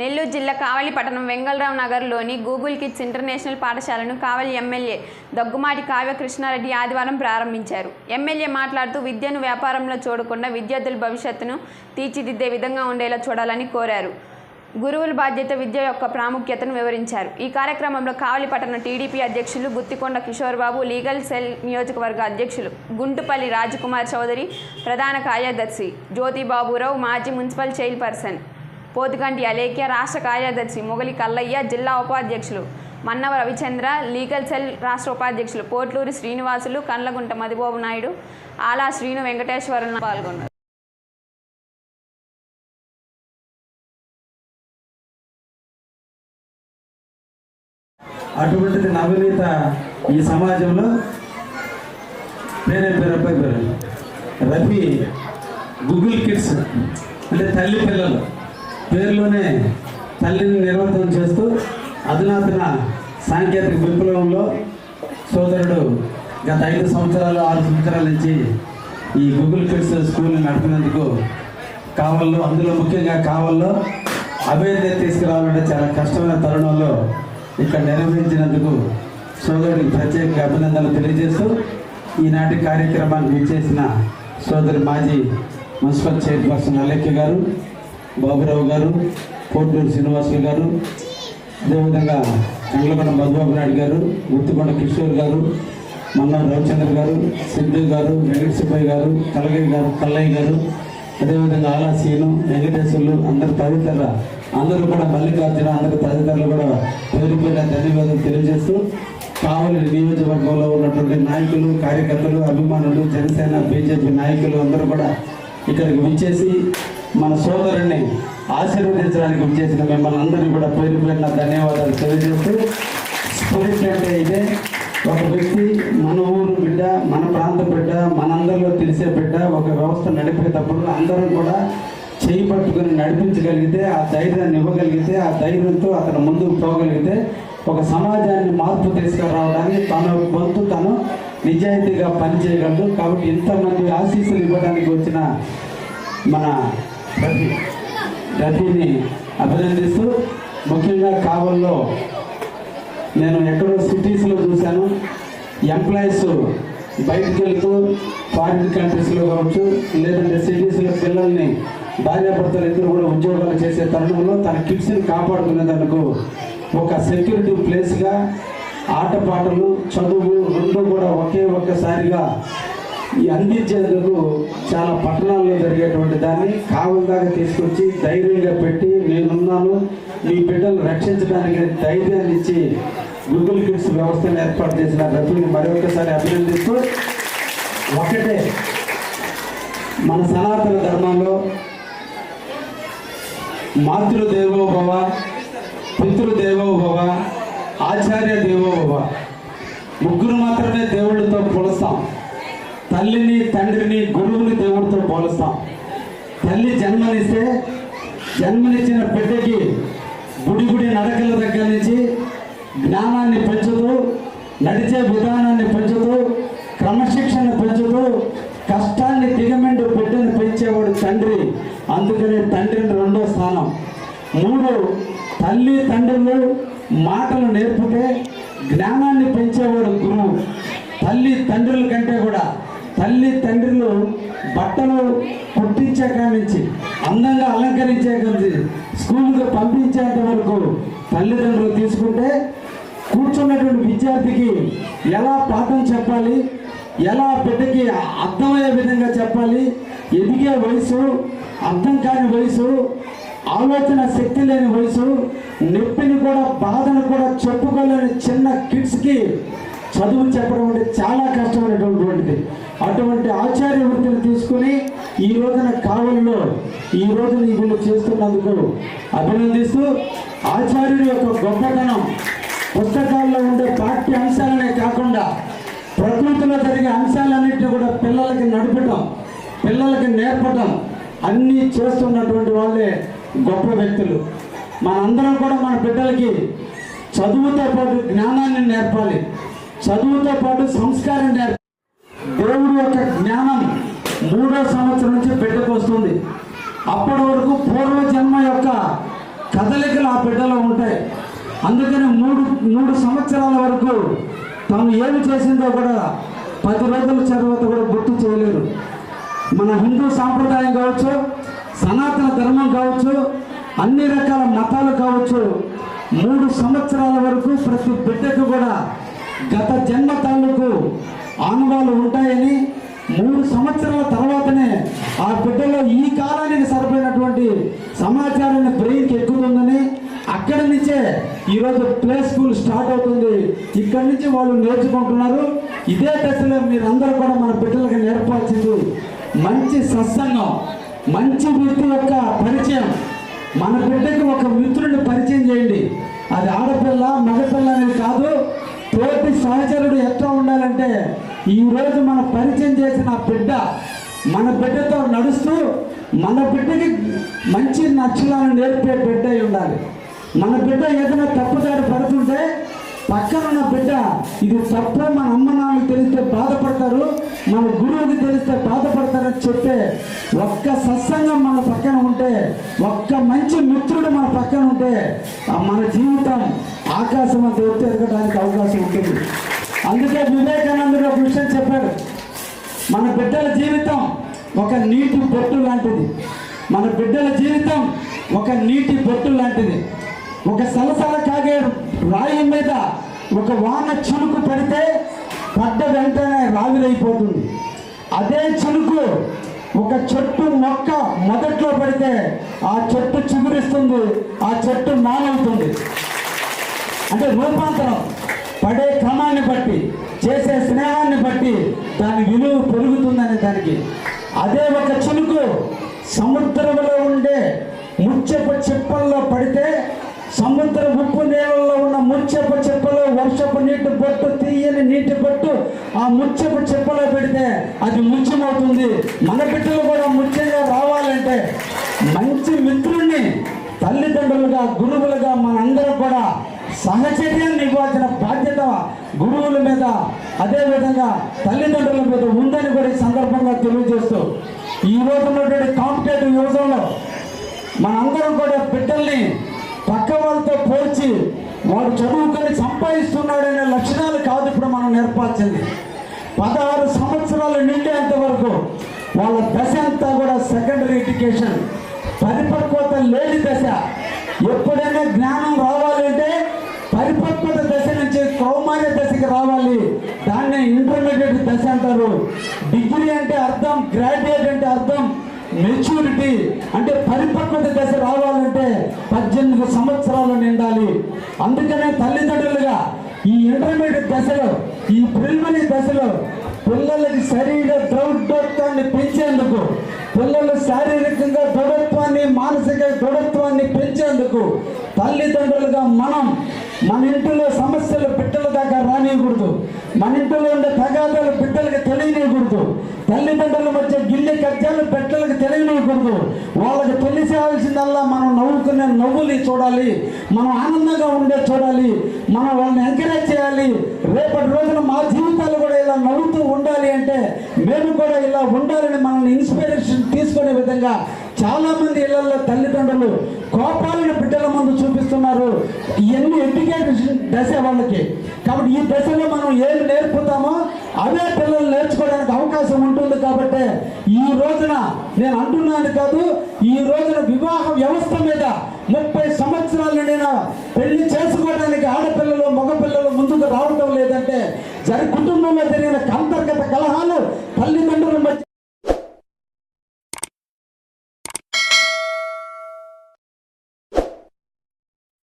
నెల్లూరు జిల్లా కావలి పట్టణం వెంగళరావు నగర్లోని గూగుల్ కిడ్స్ ఇంటర్నేషనల్ పాఠశాలను కావలి ఎమ్మెల్యే దగ్గుమాటి కావ్య కృష్ణారెడ్డి ఆదివారం ప్రారంభించారు. ఎమ్మెల్యే మాట్లాడుతూ విద్యను వ్యాపారంలో చూడకుండా విద్యార్థుల భవిష్యత్తును తీర్చిదిద్దే విధంగా ఉండేలా చూడాలని కోరారు. గురువుల బాధ్యత విద్య యొక్క ప్రాముఖ్యతను వివరించారు. ఈ కార్యక్రమంలో కావలి పట్టణ టీడీపీ అధ్యక్షులు గుత్తికొండ కిషోర్ బాబు లీగల్ సెల్ నియోజకవర్గ అధ్యక్షులు గుంటుపల్లి రాజకుమార్ చౌదరి ప్రధాన కార్యదర్శి జ్యోతి బాబురావు మాజీ మున్సిపల్ చైర్పర్సన్ పోతుకంటి అలేఖ్య రాష్ట్ర కార్యదర్శి మొగలి కల్లయ్య జిల్లా ఉపాధ్యక్షులు మన్నవ రవిచంద్ర లీగల్ సెల్ రాష్ట్ర ఉపాధ్యక్షులు పోట్లూరి శ్రీనివాసులు కండ్లగుంట మధుబాబు నాయుడు ఆలా శ్రీను వెంకటేశ్వరులను పాల్గొన్నారు. అటువంటిది నవనీత ఈ సమాజంలో పేరే పేరు అబ్బాయి పేరు? రఫీ గూగుల్ కిడ్స్ అంటే తల్లి పిల్లలు. పేరులోనే తల్లిని నిర్వర్తనం చేస్తూ అధునాతన సాంకేతిక విప్లవంలో సోదరుడు గత ఐదు సంవత్సరాలు ఆరు సంవత్సరాల నుంచి ఈ గూగుల్ కిడ్స్ స్కూల్ని నడిపినందుకు కావల్లో అందులో ముఖ్యంగా కావల్లో అభ్యర్థి తీసుకురావాలంటే చాలా కష్టమైన తరుణంలో ఇక్కడ నిర్వహించినందుకు సోదరుడికి ప్రత్యేక అభినందనలు తెలియజేస్తూ ఈనాటి కార్యక్రమాన్ని విచ్చేసిన సోదరి మాజీ మున్సిపల్ చైర్పర్సన్ అలేఖ్య గారు బాబురావు గారు కోటూరు శ్రీనివాసులు గారు అదేవిధంగా కండ్లకొండ మధుబాబు నాయుడు గారు గుర్తుకొండ కిషోర్ గారు మన్నా రవిచంద్ర గారు సింధు గారు వెంకట సుబ్బయ్య గారు కలగయ్య గారు కల్లయ్య గారు అదేవిధంగా ఆలాసీను వెంకటేశ్వర్లు అందరు తదితర అందరూ కూడా మల్లికార్జున అందరు తదితరులు కూడా పేరుపైన పేరు ధన్యవాదాలు తెలియజేస్తూ కావలి నియోజకవర్గంలో ఉన్నటువంటి నాయకులు కార్యకర్తలు అభిమానులు జనసేన బీజేపీ నాయకులు అందరూ కూడా ఇక్కడికి విచ్చేసి మన సోదరుణ్ణి ఆశీర్వదించడానికి వచ్చేసిన మిమ్మల్ని అందరినీ కూడా పేరు పేరున ధన్యవాదాలు తెలియజేస్తూ స్పిరిట్ అంటే ఇదే. ఒక వ్యక్తి మన ఊరు బిడ్డ మన ప్రాంత బిడ్డ మనందరిలో తెలిసే బిడ్డ ఒక వ్యవస్థ నడిపేటప్పుడు అందరూ కూడా చేయి పట్టుకుని నడిపించగలిగితే ఆ ధైర్యాన్ని ఇవ్వగలిగితే ఆ ధైర్యంతో అతను ముందుకు పోగలిగితే ఒక సమాజాన్ని మార్పు తీసుకురావడానికి తన వంతు తను నిజాయితీగా పనిచేయగలడు. కాబట్టి ఇంతమంది ఆశీస్సులు ఇవ్వడానికి వచ్చిన మన ప్రతి ప్రతిని అభినందిస్తూ ముఖ్యంగా కావల్లో నేను ఎక్కడో సిటీస్లో చూశాను. ఎంప్లాయీస్ బయటికి వెళ్తూ ఫారిన్ కంట్రీస్లో కావచ్చు లేదంటే సిటీస్లో పిల్లల్ని భార్యాభర్తలు ఇద్దరు కూడా ఉద్యోగాలు చేసే తరుణంలో తన కిడ్స్ని కాపాడుకునేందుకు ఒక సెక్యూరిటీ ప్లేస్గా ఆటపాటలు చదువు రెండు కూడా ఒకే ఒక్కసారిగా ఈ అందించేందుకు చాలా పట్టణాల్లో జరిగేటువంటి దాన్ని కావలిదాకా తీసుకొచ్చి ధైర్యంగా పెట్టి నేనున్నాను. మీ బిడ్డలు రక్షించడానికి ధైర్యాన్ని ఇచ్చి గూగుల్ కిడ్స్ వ్యవస్థను ఏర్పాటు చేసిన రఫీని మరొకసారి అభినందిస్తూ ఒకటే మన సనాతన ధర్మంలో మాతృదేవోభవ పితృదేవోభవ ఆచార్య దేవ భవ ముగ్గురు మాత్రమే దేవుడితో పోలుస్తాం తల్లిని తండ్రిని గురువుని దేవుడితో పోలుస్తాం. తల్లి జన్మనిస్తే జన్మనిచ్చిన బిడ్డకి గుడి గుడి నడకల దగ్గర నుంచి జ్ఞానాన్ని పెంచుతూ నడిచే విధానాన్ని పెంచుతూ క్రమశిక్షణ పెంచుతూ కష్టాన్ని దిగమెండు బిడ్డను పెంచేవాడు తండ్రి. అందుకనే తండ్రిని రెండో స్థానం. మూడు తల్లి తండ్రులు మాటలు నేర్పితే జ్ఞానాన్ని పెంచేవాడు గురువు. తల్లి తండ్రుల కంటే కూడా తల్లి తండ్రులు బట్టలు కుట్టించే నుంచి అందంగా అలంకరించే కాడి స్కూల్కి పంపించేంత వరకు తల్లిదండ్రులు తీసుకుంటే కూర్చున్నటువంటి విద్యార్థికి ఎలా పాఠం చెప్పాలి ఎలా బిడ్డకి అర్థమయ్యే విధంగా చెప్పాలి ఎదిగే వయసు అర్థం కాని వయసు ఆలోచన శక్తి లేని వయసు నొప్పిని కూడా బాధను కూడా చెప్పుకోలేని చిన్న కిడ్స్కి చదువు చెప్పడం అంటే చాలా కష్టమైనటువంటిది అటువంటి ఆచార్య వృత్తిని తీసుకుని ఈ రోజున కావలిలో ఈ రోజున వీళ్ళు చేస్తున్నందుకు అభినందిస్తూ ఆచార్యుడి యొక్క గొప్పతనం పుస్తకాల్లో ఉండే పాఠ్య అంశాలనే కాకుండా ప్రకృతిలో జరిగే అంశాలన్నింటినీ కూడా పిల్లలకి నడపటం పిల్లలకి నేర్పటం అన్నీ చేస్తున్నటువంటి వాళ్ళే గొప్ప వ్యక్తులు. మనందరం కూడా మన బిడ్డలకి చదువుతో పాటు జ్ఞానాన్ని నేర్పాలి. చదువుతో పాటు సంస్కారం నేర్పాలి దేవుడి యొక్క జ్ఞానం మూడో సంవత్సరం నుంచి బిడ్డకు వస్తుంది. అప్పటి వరకు పూర్వజన్మ యొక్క కదలికలు ఆ బిడ్డలో ఉంటాయి. అందుకని మూడు మూడు సంవత్సరాల వరకు తాను ఏమి చేసిందో కూడా పది రోజుల తర్వాత కూడా గుర్తు చేయలేరు. మన హిందూ సాంప్రదాయం కావచ్చు సనాతన ధర్మం కావచ్చు అన్ని రకాల మతాలు కావచ్చు మూడు సంవత్సరాల వరకు ప్రతి బిడ్డకు కూడా గత జన్మ తాలూకు ఆనవాలు ఉంటాయని మూడు సంవత్సరాల తర్వాతనే ఆ బిడ్డలో ఈ కాలానికి సరిపోయినటువంటి సమాచారాన్ని బ్రెయిన్కి ఎక్కుతుందని అక్కడి నుంచే ఈరోజు ప్లే స్కూల్ స్టార్ట్ అవుతుంది. ఇక్కడి నుంచి వాళ్ళు నేర్చుకుంటున్నారు. ఇదే దశలో మీరందరూ కూడా మన బిడ్డలకు నేర్పాల్సింది మంచి సత్సంగం మంచి వృత్తి యొక్క పరిచయం. మన బిడ్డకు ఒక మిత్రుడిని పరిచయం చేయండి అది ఆడపిల్ల మగపిల్ల అనేది కాదు తోటి సహచరుడు ఎట్లా ఉండాలంటే ఈ రోజు మన పరిచయం చేసిన ఆ బిడ్డ మన బిడ్డతో నడుస్తూ మన బిడ్డకి మంచి నచ్చలాలను నేర్పే బిడ్డ ఉండాలి. మన బిడ్డ ఏదైనా తప్పుదారి పడుతుంటే పక్కన ఉన్న బిడ్డ ఇది తప్ప మన అమ్మ నాన్నకి తెలిస్తే బాధపడతారు మన గురువుకి తెలిస్తే బాధపడతారని చెప్పే ఒక్క సత్సంగం మన పక్కన ఉంటే ఒక్క మంచి మిత్రుడు మన పక్కన ఉంటే మన జీవితం ఆకాశం అంత ఎత్తు ఎదగడానికి అవకాశం ఉంటుంది. అందుకే వివేకానందుడు ఒక విషయం చెప్పాడు. మన బిడ్డల జీవితం ఒక నీటి బొట్టు లాంటిది. మన బిడ్డల జీవితం ఒక నీటి బొట్టు లాంటిది. ఒక సలసల కాగే రాయి మీద ఒక వాన చినుకు పడితే పడ్డ వెంటనే రావిరైపోతుంది. అదే చినుకు ఒక చెట్టు మొక్క మొదట్లో పడితే ఆ చెట్టు చిగురిస్తుంది ఆ చెట్టు నానవుతుంది అంటే రూపాంతరం. పడే క్రమాన్ని బట్టి చేసే స్నేహాన్ని బట్టి దాని విలువ పెరుగుతుందనే దానికి అదే ఒక చినుకు సముద్రంలో ఉండే ముచ్చపు చిప్పల్లో పడితే సముద్ర ఉప్పు నీళ్ళలో ఉన్న ముచ్చపు చిప్పలో వర్షపు నీటి బొట్టు తీయని నీటి బొట్టు ఆ ముచ్చపు చిప్పలో పెడితే అది ముత్యమవుతుంది మన బిడ్డలు కూడా ముత్యంగా రావాలంటే మంచి మిత్రుణ్ణి తల్లిదండ్రులుగా గురువులుగా మనందరం కూడా సహచర్యాన్ని ఇవ్వాల్సిన బాధ్యత గురువుల మీద అదేవిధంగా తల్లిదండ్రుల మీద ఉందని కూడా ఈ సందర్భంగా తెలియజేస్తూ ఈ రోజు ఉన్నటువంటి కాంపిటేటివ్ యువతంలో మనందరం కూడా బిడ్డల్ని పక్క వాళ్ళతో పోల్చి వాడు చదువుకొని సంపాదిస్తున్నాడనే లక్షణాలు కాదు ఇప్పుడు మనం నేర్పాల్సింది. పదహారు సంవత్సరాలు నిండేంత వరకు వాళ్ళ దశ అంతా కూడా సెకండరీ ఎడ్యుకేషన్ పరిపక్వత లేని దశ. ఎప్పుడైనా జ్ఞానం రావాలంటే పరిపక్వత దశ నుంచి కౌమార్య దశకి రావాలి. దాన్నే ఇంటర్మీడియట్ దశ అంటారు. డిగ్రీ అంటే అర్థం గ్రాడ్యుయేట్ అంటే అర్థం మెచ్యూరిటీ. అంటే పరిపక్వత దశ రావాలంటే పద్దెనిమిది సంవత్సరాలు నిండాలి. అందుకనే తల్లిదండ్రులుగా ఈ ఇంటర్మీడియట్ దశలో ఈ ప్రిలిమినరీ దశలో పిల్లలకి శరీర దృఢత్వాన్ని పెంచేందుకు పిల్లలు శారీరకంగా దృఢత్వాన్ని మానసిక దృఢత్వాన్ని పెంచేందుకు తల్లిదండ్రులుగా మనం మన ఇంటిలో సమస్యలు బిడ్డల దాకా రానియకూడదు. మన ఇంటిలో ఉండే తగాదాలు బిడ్డలకు తెలియనియకూడదు. తల్లిదండ్రుల మధ్య గిల్లి కజ్జాలు బిడ్డలకు తెలియనియకూడదు. వాళ్ళకి తెలిసేవాల్సిందల్లా మనం నవ్వుకునే నవ్వులు చూడాలి. మనం ఆనందంగా ఉండే చూడాలి. మనం వాళ్ళని ఎంకరేజ్ చేయాలి. రేపటి రోజున మా జీవితాలు కూడా ఇలా నవ్వుతూ ఉండాలి అంటే మేము కూడా ఇలా ఉండాలని మనల్ని ఇన్స్పిరేషన్ తీసుకునే విధంగా చాలా మంది ఇళ్ళలో తల్లిదండ్రులు కోపాలను బిడ్డల ముందు చూపిస్తున్నారు. ఇవన్నీ ఎడ్యుకేషన్ దశ వాళ్ళకి. కాబట్టి ఈ దశలో మనం ఏం నేర్పుతామో అవే పిల్లలు నేర్చుకోవడానికి అవకాశం ఉంటుంది కాబట్టి ఈ రోజున నేను అంటున్నాను కాదు ఈ రోజున వివాహ వ్యవస్థ మీద ముప్పై సంవత్సరాలు నేను పెళ్ళి చేసుకోవడానికి ఆడపిల్లలు మగపిల్లలు ముందుకు రావడం లేదంటే జరి కుటుంబంలో జరిగిన అంతర్గత